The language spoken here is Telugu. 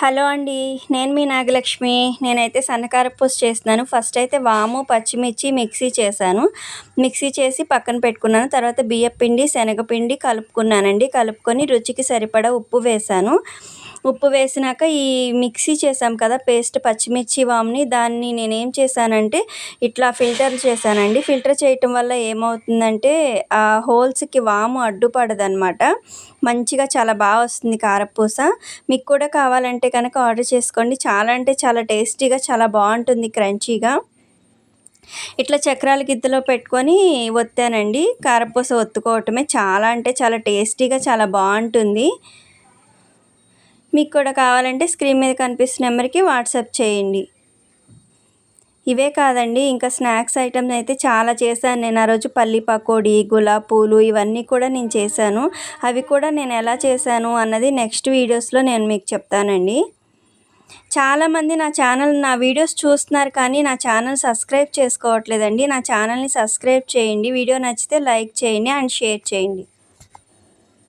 హలో అండి నేను మీ నాగలక్ష్మి. నేనైతే సన్నకారపూస చేస్తున్నాను. ఫస్ట్ అయితే వాము పచ్చిమిర్చి మిక్సీ చేశాను. మిక్సీ చేసి పక్కన పెట్టుకున్నాను. తర్వాత బియ్యపిండి శనగపిండి కలుపుకున్నానండి. కలుపుకొని రుచికి సరిపడా ఉప్పు వేశాను. ఉప్పు వేసినాక ఈ మిక్సీ చేసాం కదా పేస్ట్ పచ్చిమిర్చి వామ్ని దాన్ని నేనేం చేశానంటే ఇట్లా ఫిల్టర్ చేశానండి. ఫిల్టర్ చేయటం వల్ల ఏమవుతుందంటే ఆ హోల్స్కి వాము అడ్డుపడదనమాట మంచిగా చాలా బాగా వస్తుంది కారపూస. మీకు కూడా కావాలంటే కనుక ఆర్డర్ చేసుకోండి. చాలా అంటే చాలా టేస్టీగా చాలా బాగుంటుంది క్రంచీగా. ఇట్లా చక్రాల గిద్దలో పెట్టుకొని ఒత్తానండి. కారపూస ఒత్తుకోవటమే చాలా అంటే చాలా టేస్టీగా చాలా బాగుంటుంది. మీకు కూడా కావాలంటే స్క్రీన్ మీద కనిపిస్తున్న నెంబర్కి వాట్సాప్ చేయండి. ఇవే కాదండి ఇంకా స్నాక్స్ ఐటమ్స్ అయితే చాలా చేశాను. నేను ఆ రోజు పల్లి పకోడీ గులాబ్ పూలు ఇవన్నీ కూడా నేను చేశాను. అవి కూడా నేను ఎలా చేశాను అన్నది నెక్స్ట్ వీడియోస్లో నేను మీకు చెప్తానండి. చాలామంది నా ఛానల్ నా వీడియోస్ చూస్తున్నారు కానీ నా ఛానల్ సబ్స్క్రైబ్ చేసుకోవట్లేదండి. నా ఛానల్ని సబ్స్క్రైబ్ చేయండి. వీడియో నచ్చితే లైక్ చేయండి అండ్ షేర్ చేయండి.